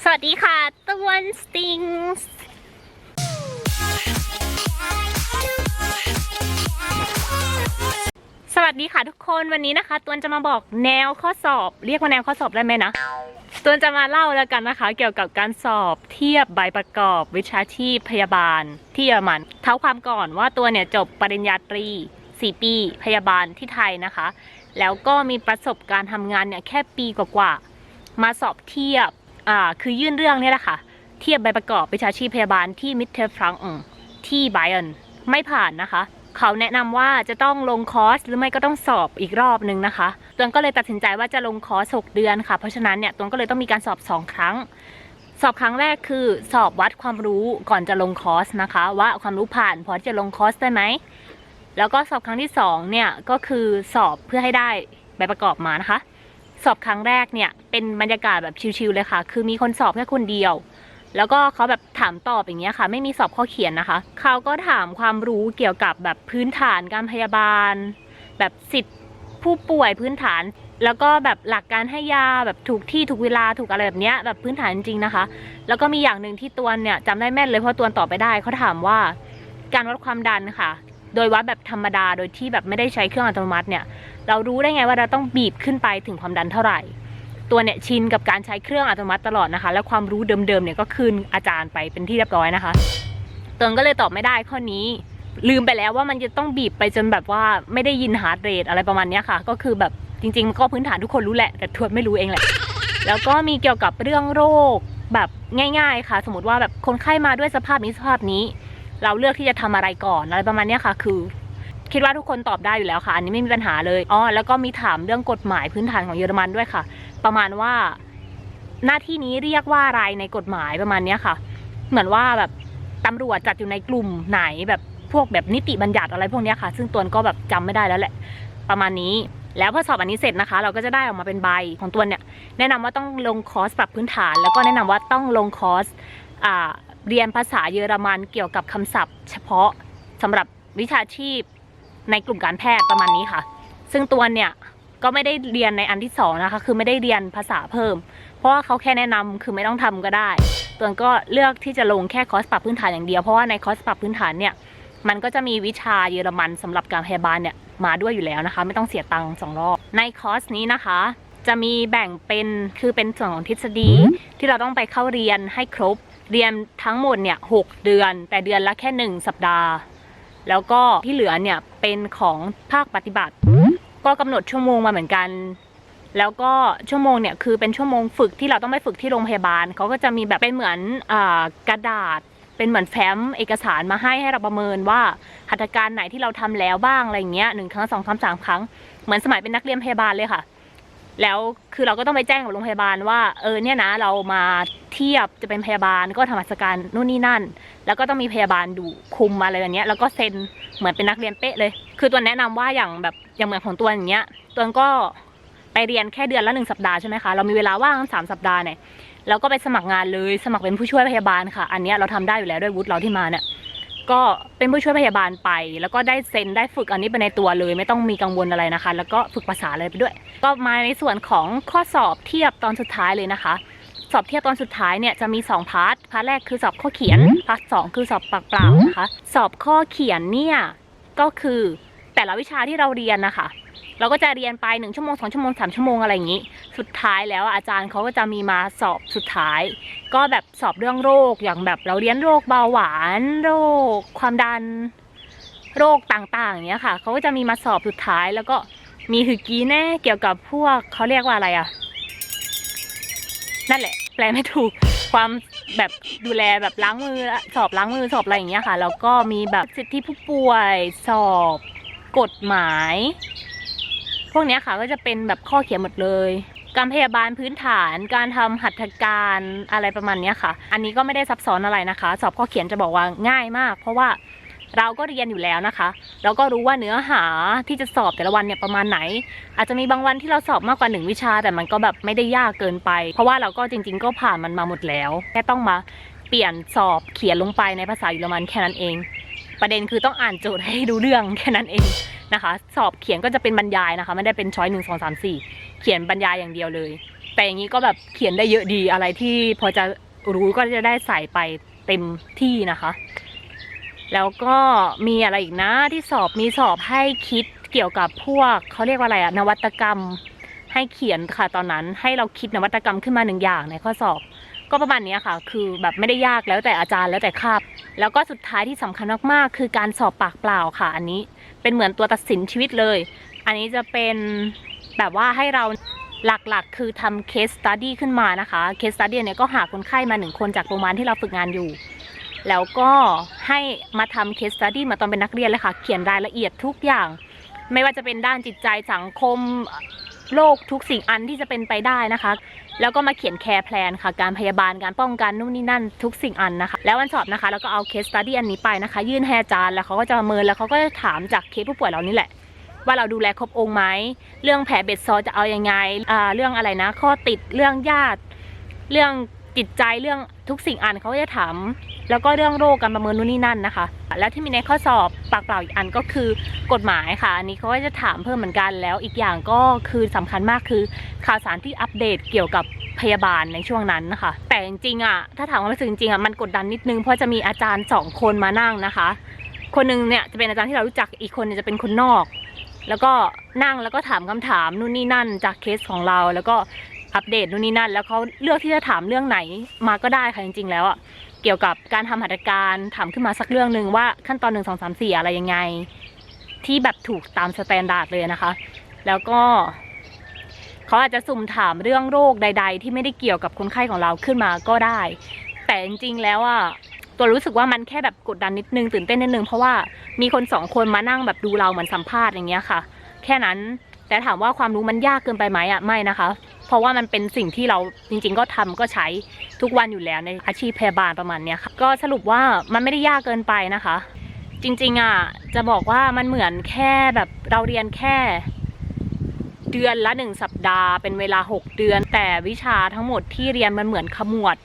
สวัสดีค่ะตะวันสติงส์สวัสดีค่ะทุกคนวันนี้นะคะตวนจะมาบอกแนวข้อสอบ เรียกว่าแนวข้อสอบได้ไหมนะตวนจะมาเล่าแล้วกันนะคะ เกี่ยวกับการสอบเทียบใบประกอบ วิชาชีพพยาบาลที่เยอรมัน เท้าความก่อนว่าตัวเนี่ยจบปริญญาตรี 4 ปีพยาบาลที่ไทยนะคะ แล้วก็มีประสบการณ์ทำงานเนี่ยแค่ปีกว่าๆมาสอบเทียบ คือยื่นเรื่องนี่แหละค่ะ เทียบใบประกอบวิชาชีพพยาบาลที่มิ t เทอร์ฟรังที่ไบเอนไม่ผ่านนะคะ เขาแนะนำว่าจะต้องลงคอร์สหรือไม่ก็ต้องสอบอีกรอบนึงนะคะตวนก็เลยตัดสินใจว่าจะลงคอร์ส6เดือนค่ะ เพราะฉะนั้นเนี่ยตวนก็เลยต้องมีการสอบ 2 ครั้ง สอบครั้งแรกคือสอบวัดความรู้ก่อนจะลงคอร์สนะคะ ว่าความรู้ผ่านพอที่จะลงคอร์สได้ไหมแล้วก็สอบครั้งที่สองเนี่ยก็คือสอบเพื่อให้ได้ใบประกอบมานะคะ สอบครั้งแรกเนี่ยเป็นบรรยากาศแบบชิลๆเลยค่ะ คือมีคนสอบแค่คนเดียว แล้วก็เขาแบบถามตอบอย่างเงี้ยค่ะ ไม่มีสอบข้อเขียนนะคะ เขาก็ถามความรู้เกี่ยวกับแบบพื้นฐานการพยาบาล แบบสิทธิผู้ป่วยพื้นฐาน แล้วก็แบบหลักการให้ยาแบบถูกที่ถูกเวลาถูกอะไรแบบเนี้ยแบบพื้นฐานจริงๆนะคะ แล้วก็มีอย่างหนึ่งที่ตัวเนี่ยจำได้แม่นเลยเพราะตัวตอบไปได้เขาถามว่าการวัดความดันค่ะ โดยวัดแบบธรรมดาโดยที่แบบไม่ได้ใช้เครื่องอัตโนมัติเนี่ย เรารู้ได้ไงว่าเราต้องบีบขึ้นไปถึงความดันเท่าไหร่ ตัวเนี่ยชินกับการใช้เครื่องอัตโนมัติตลอดนะคะ แล้วความรู้เดิมๆเนี่ยก็คืนอาจารย์ไปเป็นที่เรียบร้อยนะคะตัวก็เลยตอบไม่ได้ข้อนี้ ลืมไปแล้วว่ามันจะต้องบีบไปจนแบบว่าไม่ได้ยินฮาร์ดเรทอะไรประมาณนี้ค่ะ ก็คือแบบจริงๆมันก็พื้นฐานทุกคนรู้แหละแต่ทวนไม่รู้เองแหละแล้วก็มีเกี่ยวกับเรื่องโรคแบบง่ายๆค่ะ สมมติว่าแบบคนไข้มาด้วยสภาพนี้สภาพนี้ เราเลือกที่จะทำอะไรก่อนอะไรประมาณนี้ค่ะ คือ คิดว่าทุกคนตอบได้อยู่แล้วค่ะ อันนี้ไม่มีปัญหาเลยอ๋อแล้วก็มีถามเรื่องกฎหมายพื้นฐานของเยอรมันด้วยค่ะ ประมาณว่า หน้าที่นี้เรียกว่าอะไรในกฎหมายประมาณเนี้ยค่ะ เหมือนว่าแบบตำรวจจัดอยู่ในกลุ่มไหนแบบพวกแบบนิติบัญญัติอะไรพวกเนี้ยค่ะ ซึ่งตัวนก็แบบจำไม่ได้แล้วแหละ ประมาณนี้แล้วพอสอบอันนี้เสร็จนะคะ เราก็จะได้ออกมาเป็นใบของตัวเนี่ย แนะนำว่าต้องลงคอร์สปรับพื้นฐาน แล้วก็แนะนำว่าต้องลงคอร์สเรียนภาษาเยอรมันเกี่ยวกับคำศัพท์ เฉพาะสำหรับวิชาชีพ ในกลุ่มการแพทย์ประมาณนี้ค่ะ ซึ่งตัวเนี่ยก็ไม่ได้เรียนในอันที่สองนะคะ คือไม่ได้เรียนภาษาเพิ่ม เพราะว่าเขาแค่แนะนำคือไม่ต้องทำก็ได้ ตัวก็เลือกที่จะลงแค่คอร์สปรับพื้นฐานอย่างเดียว เพราะว่าในคอร์สปรับพื้นฐานเนี่ย มันก็จะมีวิชาเยอรมันสำหรับการพยาบาลเนี่ยมาด้วยอยู่แล้วนะคะ ไม่ต้องเสียตังค์สองรอบ ในคอร์สนี้นะคะ จะมีแบ่งเป็นคือเป็นส่วนของทฤษฎีที่เราต้องไปเข้าเรียนให้ครบ เรียนทั้งหมดเนี่ยหกเดือน แต่เดือนละแค่หนึ่งสัปดาห์ แล้วก็ที่เหลือเนี่ยเป็นของภาคปฏิบัติ ก็กำหนดชั่วโมงมาเหมือนกัน แล้วก็ชั่วโมงเนี่ยคือเป็นชั่วโมงฝึกที่เราต้องไปฝึกที่โรงพยาบาลเขาก็จะมีแบบเป็นเหมือนอกระดาษ เป็นเหมือนแฟ้มเอกสารมาให้ให้เราประเมินว่าหัตถการไหนที่เราทำแล้วบ้างอะไรอย่างเงี้ยหนึ่งครั้งสองครั้งสามครั้งเหมือนสมัยเป็นนักเรียนพยาบาลเลยค่ะ แล้วคือเราก็ต้องไปแจ้งกับโรงพยาบาลว่าเออเนี่ยนะเรามาเทียบจะเป็นพยาบาลก็ทำหัตถการนู่นนี่นั่น แล้วก็ต้องมีพยาบาลดูคุมอะไรแบบนี้แล้วก็เซ็นเหมือนเป็นนักเรียนเป๊ะเลย คือตัวแนะนำว่าอย่างแบบอย่างเหมือนของตัวอย่างเงี้ย ตัวก็ไปเรียนแค่เดือนละหนึ่งสัปดาห์ใช่ไหมคะเรามีเวลาว่างสามสัปดาห์เนี่ยแล้วก็ไปสมัครงานเลยสมัครเป็นผู้ช่วยพยาบาลค่ะ อันนี้เราทำได้อยู่แล้วด้วยวุฒิเราที่มาเนี่ย ก็เป็นผู้ช่วยพยาบาลไป แล้วก็ได้เซ็นได้ฝึกอันนี้ไปในตัวเลย ไม่ต้องมีกังวลอะไรนะคะ แล้วก็ฝึกภาษาอะไรไปด้วย ก็มาในส่วนของข้อสอบเทียบตอนสุดท้ายเลยนะคะ สอบเทียบตอนสุดท้ายเนี่ยจะมี 2 พาร์ท พาร์ทแรกคือสอบข้อเขียน พาร์ทสองคือสอบปากเปล่านะคะ สอบข้อเขียนเนี่ยก็คือแต่ละวิชาที่เราเรียนนะคะ เราก็จะเรียนไปหนึ่งชั่วโมงสองชั่วโมงสามชั่วโมงอะไรอย่างนี้ สุดท้ายแล้วอาจารย์เขาก็จะมีมาสอบสุดท้าย ก็แบบสอบเรื่องโรคอย่างแบบเราเรียนโรคเบาหวาน โรค ความดัน โรคต่างๆอย่างเนี้ยค่ะเขาก็จะมีมาสอบสุดท้ายแล้วก็มีหือกีแน่เกี่ยวกับพวกเขาเรียกว่าอะไรอะนั่นแหละ แปลไม่ถูกความแบบดูแลแบบล้างมือสอบล้างมือสอบอะไรอย่างเงี้ยค่ะแล้วก็มีแบบสิทธิผู้ป่วยสอบ กฎหมาย พวกนี้ค่ะก็จะเป็นแบบข้อเขียนหมดเลย การพยาบาลพื้นฐาน การทำหัตถการอะไรประมาณนี้ค่ะ อันนี้ก็ไม่ได้ซับซ้อนอะไรนะคะ สอบข้อเขียนจะบอกว่าง่ายมาก เพราะว่าเราก็เรียนอยู่แล้วนะคะ เราก็รู้ว่าเนื้อหาที่จะสอบแต่ละวันเนี่ยประมาณไหน อาจจะมีบางวันที่เราสอบมากกว่าหนึ่งวิชา แต่มันก็แบบไม่ได้ยากเกินไป เพราะว่าเราก็จริง ๆ ก็ผ่านมันมาหมดแล้ว แค่ต้องมาเปลี่ยนสอบเขียนลงไปในภาษาเยอรมันแค่นั้นเอง ประเด็นคือต้องอ่านโจทย์ให้รู้เรื่องแค่นั้นเอง นะคะ สอบเขียนก็จะเป็นบรรยายนะคะไม่ได้เป็นช้อยหนึ่งสองสามสี่เขียนบรรยายอย่างเดียวเลย แต่อย่างนี้ก็แบบเขียนได้เยอะดีอะไรที่พอจะรู้ก็จะได้ใส่ไปเต็มที่นะคะ แล้วก็มีอะไรอีกนะที่สอบมีสอบให้คิดเกี่ยวกับพวกเขาเรียกว่าอะไรอะนวัตกรรมให้เขียนค่ะตอนนั้นให้เราคิดนวัตกรรมขึ้นมาหนึ่งอย่างในข้อสอบ ก็ประมาณนี้ค่ะ คือแบบไม่ได้ยากแล้วแต่อาจารย์แล้วแต่คาบแล้วก็สุดท้ายที่สำคัญมากๆ คือการสอบปากเปล่าค่ะอันนี้ เป็นเหมือนตัวตัดสินชีวิตเลย อันนี้จะเป็นแบบว่าให้เราหลักๆ คือทำ case study ขึ้นมานะคะ case study เนี่ยก็หาคนไข้มาหนึ่งคนจากโรงพยาบาลที่เราฝึกงานอยู่ แล้วก็ให้มาทำ case study มาตอนเป็นนักเรียนเลยค่ะ เขียนรายละเอียดทุกอย่าง ไม่ว่าจะเป็นด้านจิตใจสังคม โลกทุกสิ่งอันที่จะเป็นไปได้นะคะ แล้วก็มาเขียนแคร์แพลนค่ะ การพยาบาลการป้องกันนู่นนี่นั่นทุกสิ่งอันนะคะ แล้ววันสอบนะคะแล้วก็เอาเคสตัดดี้อันนี้ไปนะคะ ยื่นให้อาจารย์แล้วเขาก็จะประเมินแล้วเขาก็จะถามจากเคสผู้ป่วยเรานี่แหละ ว่าเราดูแลครบองค์ไหมเรื่องแผลเบ็ดซอจะเอายังไงเรื่องอะไรนะ ข้อติดเรื่องญาติ เรื่องจิตใจเรื่อง ทุกสิ่งอันเขาก็จะถาม แล้วก็เรื่องโรคการประเมินนู่นนี่นั่นนะคะ แล้วที่มีในข้อสอบปากเปล่าอีกอันก็คือกฎหมายค่ะ อันนี้เขาก็จะถามเพิ่มเหมือนกัน แล้วอีกอย่างก็คือสำคัญมากคือข่าวสารที่อัปเดตเกี่ยวกับพยาบาลในช่วงนั้นนะคะ แต่จริงๆอะถ้าถามความรู้สึกจริงอะมันกดดันนิดนึงเพราะจะมีอาจารย์สองคนมานั่งนะคะ คนหนึงเนี่ยจะเป็นอาจารย์ที่เรารู้จักอีกคนจะเป็นคนนอก แล้วก็นั่งแล้วก็ถามคำถามนู่นนี่นั่นจากเคสของเราแล้วก็ อัปเดตนู่นนี่นั่น แล้วเขาเลือกที่จะถามเรื่องไหนมาก็ได้ค่ะจริงๆ แล้วอะเกี่ยวกับการทำหัตถการถามขึ้นมาสักเรื่องหนึ่งว่าขั้นตอนหนึ่งสองสามสี่อะไรยังไง ที่แบบถูกตามสแตนดาร์ดเลยนะคะ แล้วก็เขาอาจจะสุ่มถามเรื่องโรคใด ๆ ที่ไม่ได้เกี่ยวกับคนไข้ของเราขึ้นมาก็ได้ แต่จริงๆแล้วอะตัวรู้สึกว่ามันแค่แบบกดดันนิดนึงตื่นเต้นนิดนึงเพราะว่ามีคนสองคนมานั่งแบบดูเราเหมือนสัมภาษณ์อย่างเงี้ยค่ะ แค่นั้นแต่ถามว่าความรู้มันยากเกินไปไหมอะไม่นะคะ ราะว่ามันเป็นสิ่งที่เราจริง ๆ ก็ทำก็ใช้ทุกวันอยู่แล้วในอาชีพพยาบาลประมาณเนี้ยค่ะก็สรุปว่ามันไม่ได้ยากเกินไปนะคะ จริง ๆอะจะบอกว่ามันเหมือนแค่แบบเราเรียนแค่ เดือนละหนึ่งสัปดาห์เป็นเวลา 6 เดือน แต่วิชาทั้งหมดที่เรียนมันเหมือนขมวด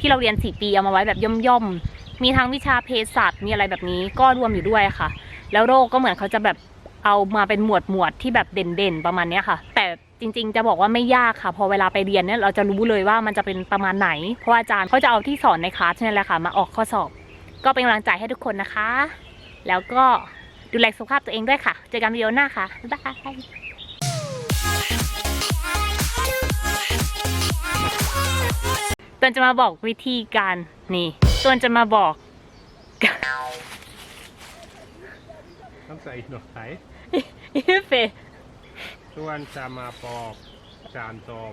ที่เราเรียน 4 ปีเอามาไว้แบบย่อมๆมีทั้งวิชาเภสัชมีอะไรแบบนี้ก็รวมอยู่ด้วยค่ะ แล้วโรคก็เหมือนเขาจะแบบเอามาเป็นหมวดหมวดที่แบบเด่นๆ ประมาณนี้ค่ะ แต่ จริง ๆ จะบอกว่าไม่ยากค่ะ พอเวลาไปเรียนเนี่ยเราจะรู้เลยว่ามันจะเป็นประมาณไหน เพราะว่าอาจารย์เขาจะเอาที่สอนในคลาสนี่แหละค่ะ มาออกข้อสอบ ก็เป็นกำลังใจให้ทุกคนนะคะ แล้วก็ดูแลสุขภาพตัวเองด้วยค่ะ เจอกันวิดีโอหน้าค่ะบ๊ายบายตวนจะมาบอกวิธีการนี่ตวนจะมาบอก Kan säga något hej. อีเฟ ส่วนจะมาปอกจานตอบ